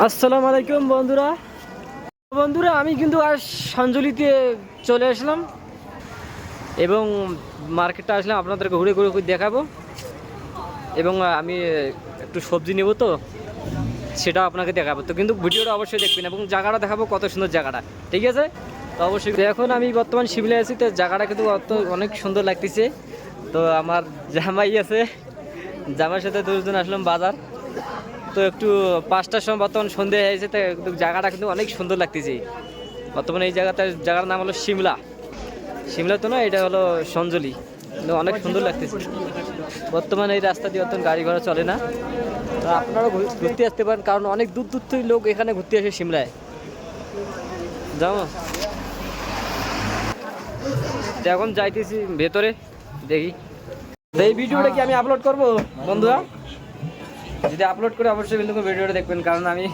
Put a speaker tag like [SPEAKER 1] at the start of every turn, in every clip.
[SPEAKER 1] আসসালামু আলাইকুম বন্ধুরা। বন্ধুরা, আমি কিন্তু আজ সঞ্জলিতে চলে আসলাম এবং মার্কেটটা আসলাম আপনাদেরকে ঘুরে ঘুরে দেখাবো। এবং আমি একটু সবজি নেব তো, সেটা আপনাকে দেখাবো। তো কিন্তু ভিডিওটা অবশ্যই দেখবেন এবং জায়গাটা দেখাবো কত সুন্দর জায়গাটা, ঠিক আছে? তো অবশ্যই এখন আমি বর্তমান শিমলে আছি, তো জায়গাটা কিন্তু অত অনেক সুন্দর লাগতেছে। তো আমার জামাই আছে জামাইয়ের সাথে দুজন আসলাম বাজার। তো একটু পাঁচটার সময় বর্তমান সন্ধে হয়েছে তো জায়গাটা কিন্তু অনেক সুন্দর লাগতেছে। বর্তমানে এই জায়গাটার জায়গার নাম হলো সিমলা সিমলা তো না এটা হলো সঞ্জলি। অনেক সুন্দর লাগতেছে। বর্তমানে এই রাস্তা দিয়ে অত গাড়ি ঘোড়া চলে না। তো আপনারাও ঘুরতে আসতে পারেন, কারণ অনেক দূর দূর থেকে লোক এখানে ঘুরতে আসে সিমলায় যাও। এখন যাইতেছি ভেতরে, দেখি। এই ভিডিওটা কি আমি আপলোড করব, বন্ধুরা? যদি আপলোড করে অবশ্যই কিন্তু ভিডিওটা দেখবেন, কারণ আমি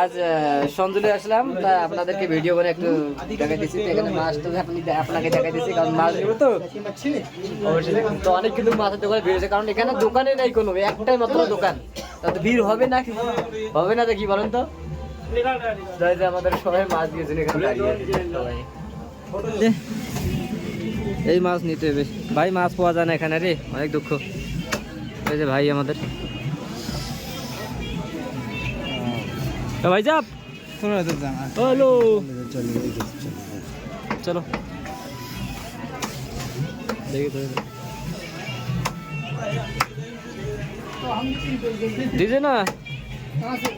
[SPEAKER 1] আজ সঞ্জলে আসলাম, তা আপনাদেরকে ভিডিও করে একটু দেখাই দিচ্ছি। এখানে মাছ তো আপনি আপনাকে দেখাই দিচ্ছি, কারণ মাছ নেব তো তো অনেক কিন্তু মাছের দোকানে ভিড় হয়েছে কারণ এখানে দোকানে নেই কোনো, একটাই মাত্র দোকান। তা তো ভিড় হবে না হবে না তো কি বলেন তো। আমাদের সবাই মাছ দিয়েছেন এখানে এই মাছ নিতে হবে। ভাই, মাছ পাওয়া যায় না এখানে রে, অনেক দুঃখ। এই যে ভাই আমাদের। ভাই যাব হ্যালো চলো দেখি তো दीजिए ना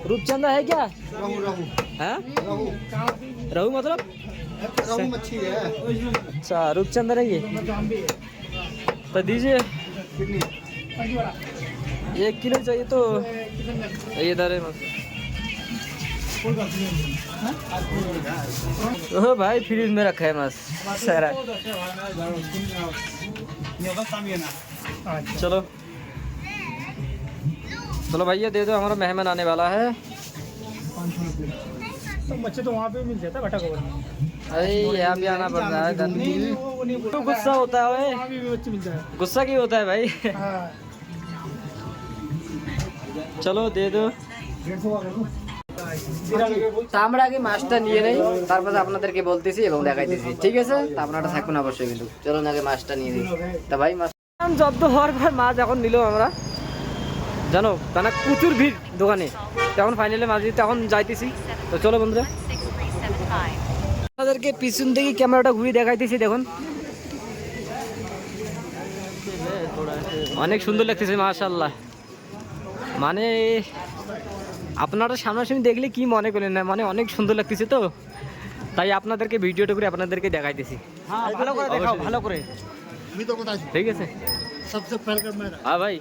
[SPEAKER 1] रूपचंदा है क्या हाँ रहू मतलब
[SPEAKER 2] मच्छी है
[SPEAKER 1] अच्छा रूपचंदा है ये तो दीजिए एक किलो चाहिए तो ये इधर है ओह भाई फ्रिज में रखा है मस्त सारा। चलो। चलो भैया दे दो हमारा मेहमान आने वाला है।
[SPEAKER 3] तो बच्चे तो वहाँ पे मिल जाता है
[SPEAKER 1] अरे यहाँ भी आना पड़ रहा है तो गुस्सा होता है गुस्सा क्यों होता है भाई?
[SPEAKER 3] हाँ। चलो दे दो।
[SPEAKER 1] তা আমরা আগে মাছটা নিয়ে নেই, তারপরে আপনাদেরকে বলতেছি এবং দেখাইতেছি। ঠিক আছে? তা আপনারা থাকুন অবশ্যই কিন্তু। চলুন আগে মাছটা নিয়ে নিই। তা ভাই, মাছ জব্দ হওয়ার পর মাছ এখন নিল আমরা। জানো কেন প্রচুর ভিড় দোকানে। তখন ফাইনালে মাছ দিতে এখন যাইতেছি। তো চলো বন্ধুরা। আপনাদেরকে পিছন থেকে ক্যামেরাটা ঘুরিয়ে দেখাইতেছি, দেখুন। অনেক সুন্দর লাগতেছে মাশাল্লাহ মানে আপনারা সামনাসামনি দেখলে কি মনে করেন না? মানে অনেক সুন্দর লাগতেছে তো। তাই আপনাদেরকে ভিডিওটা করে আপনাদেরকে দেখাইতেছি।
[SPEAKER 3] হ্যাঁ, হ্যাঁ, ভালো করে
[SPEAKER 2] দেখাও ভালো করে।
[SPEAKER 1] ঠিক আছে। হ্যাঁ ভাই।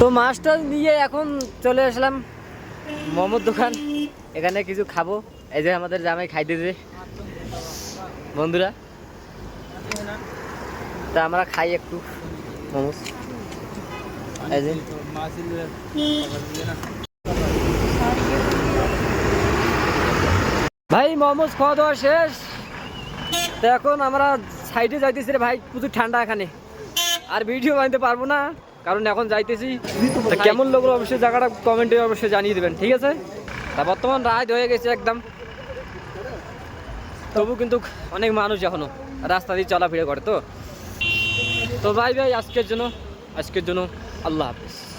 [SPEAKER 1] তো মাছটা নিয়ে এখন চলে আসলাম। মোমোর দোকান। এখানে কিছু খাব। এই যে আমাদের জামাই খাই দিয়ে বন্ধুরা। তা আমরা খাই একটু। মোমো ভাই মোমোস খাওয়া দাওয়া শেষ। তো এখন আমরা সাইডে যাইতেছি রে ভাই, প্রচুর ঠান্ডা এখানে। আর ভিডিও বানাতে পারব না, কারণ এখন যাইতেছি। কেমন লাগল অবশ্যই জায়গাটা কমেন্টে অবশ্যই জানিয়ে দেবেন, ঠিক আছে? তা বর্তমান রাত হয়ে গেছে একদম। তবু কিন্তু অনেক মানুষ এখনও রাস্তা দিয়ে চলাফেরা করে তো। তো ভাই ভাই, আজকের জন্য আজকের জন্য I love this.